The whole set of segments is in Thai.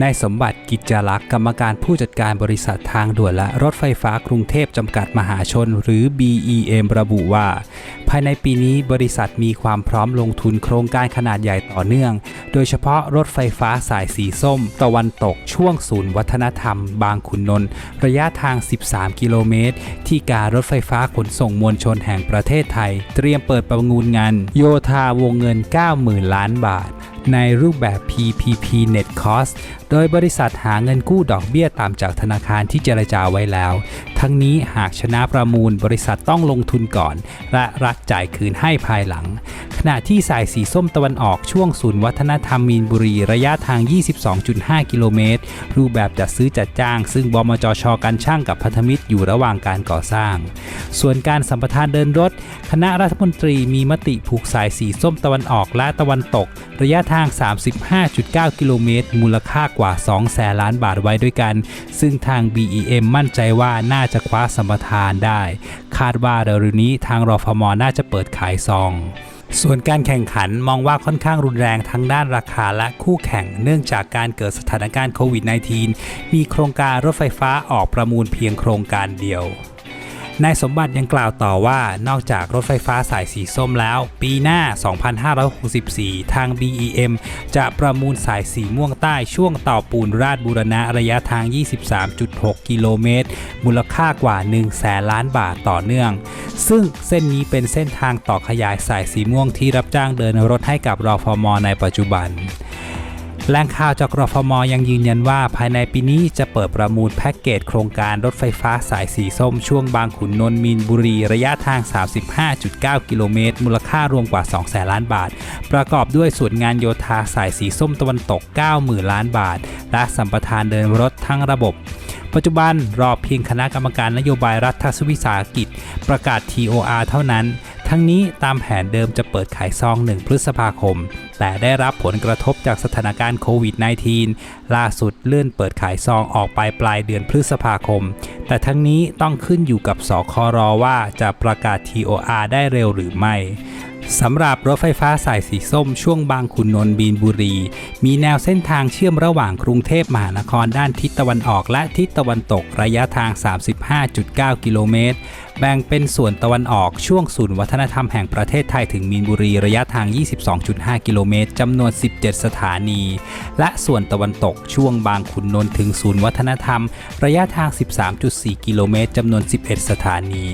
นายสมบัติกิจจลักษ์กรรมการผู้จัดการบริษัททางด่วนและรถไฟฟ้ากรุงเทพจำกัดมหาชน หรือ BEM ระบุว่า ภายในปีนี้บริษัทมีความพร้อมลงทุนโครงการขนาดใหญ่ต่อเนื่อง โดยเฉพาะรถไฟฟ้าสายสีส้ม ตะวันตกช่วงศูนย์วัฒนธรรม บางขุนนนท์ระยะทาง 13 กิโลเมตร ที่การรถไฟฟ้าขนส่งมวลชนแห่งประเทศไทย เตรียมเปิดประมูลงานโยธาวงเงิน 90,000 ล้านบาท ในรูปแบบ PPP Net Cost โดยบริษัทหาเงินกู้ดอกเบี้ยตามจากธนาคารที่เจรจาไว้แล้ว ทั้งนี้หากชนะประมูลบริษัทต้องลงทุนก่อน และรัฐจ่ายคืนให้ภายหลัง ขณะที่สายสีส้มตะวันออกช่วงศูนย์วัฒนธรรมมีนบุรีระยะทาง 22.5 กิโลเมตร รูปแบบจัดซื้อจัดจ้าง ซึ่งบมจชกันช่างกับพันธมิตรอยู่ระหว่างการก่อสร้าง ส่วนการสัมปทานเดินรถ คณะรัฐมนตรีมีมติผูกสายสีส้มตะวันออกและตะวันตก ระยะททาง 35.9 กิโลเมตร มูลค่ากว่า 2 แสนล้านบาทไว้ด้วยกัน ซึ่งทาง BEM มั่นใจว่าน่าจะคว้าสมปทานได้ คาดว่าเร็วๆนี้ทางรฟมน่าจะเปิดขายซองส่วนการแข่งขันมองว่าค่อนข้างรุนแรงทั้งด้านราคาและคู่แข่งเนื่องจากการเกิดสถานการณ์โควิด -19 มีโครงการรถไฟฟ้าออกประมูลเพียงโครงการเดียว นายสมบัติยังกล่าวต่อว่านอกจากรถไฟฟ้าสายสีส้มแล้ว ปีหน้า 2564 ทาง BEM จะประมูลสายสีม่วงใต้ช่วงต่อปูนราชบูรณะระยะทาง 23.6 กิโลเมตร มูลค่ากว่า1แสนล้านบาทต่อเนื่อง ซึ่งเส้นนี้เป็นเส้นทางต่อขยายสายสีม่วงที่รับจ้างเดินรถให้กับรอฟมในปัจจุบัน แหล่งข่าวจากรฟมยังยืนยันว่าภายในปีนี้จะเปิดประมูลแพ็กเกจโครงการรถไฟฟ้าสายสีส้มช่วงบางขุนนนท์มีนบุรีระยะทาง 35.9 กิโลเมตร มูลค่ารวมกว่า 2 แสนล้านบาท ประกอบด้วยส่วนงานโยธาสายสีส้มตะวันตก 90,000 ล้านบาท และสัมปทานเดินรถทั้งระบบ ปัจจุบันรอเพียงคณะกรรมการนโยบายรัฐวิสาหกิจ ประกาศ TOR เท่านั้น ทั้งนี้ตามแผนเดิมจะเปิดขายซอง 1 พฤษภาคม แต่ได้รับผลกระทบจากสถานการณ์โควิด -19 ล่าสุดเลื่อนเปิดขายซองออกไปปลายเดือนพฤษภาคม แต่ทั้งนี้ต้องขึ้นอยู่กับสครว่าจะประกาศ TOR ได้เร็วหรือไม่ สำหรับรถไฟฟ้าสายสีส้มช่วงบางขุนนนท์บีนบุรี มีแนวเส้นทางเชื่อมระหว่างกรุงเทพมหานครด้านทิศตะวันออกและทิศตะวันตกระยะทาง 35.9 กิโลเมตร แบ่งเป็นส่วนตะวันออกช่วงศูนย์วัฒนธรรมแห่งประเทศไทยถึงมีนบุรีระยะทาง 22.5 กิโลเมตรจำนวน 17 สถานี และส่วนตะวันตกช่วงบางขุนนนท์ถึงศูนย์วัฒนธรรม ระยะทาง 13.4 กิโลเมตรจำนวน 11 สถานี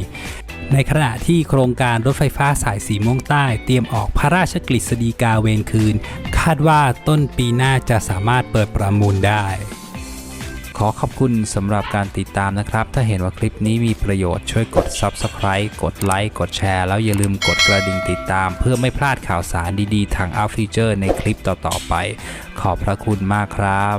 ในขณะที่โครงการรถไฟฟ้าสายสีม่วงใต้ เตรียมออกพระราชกฤษฎีกาเวรคืน คาดว่าต้นปีหน้าจะสามารถเปิดประมูลได้ ขอขอบคุณสำหรับการติดตามนะครับ ถ้าเห็นว่าคลิปนี้มีประโยชน์ช่วยกด Subscribe กดไลค์กดแชร์แล้วอย่าลืมกดกระดิ่งติดตาม เพื่อไม่พลาดข่าวสารดีๆ ทางอัลฟีเจอร์ในคลิปต่อๆไป ขอบพระคุณมากครับ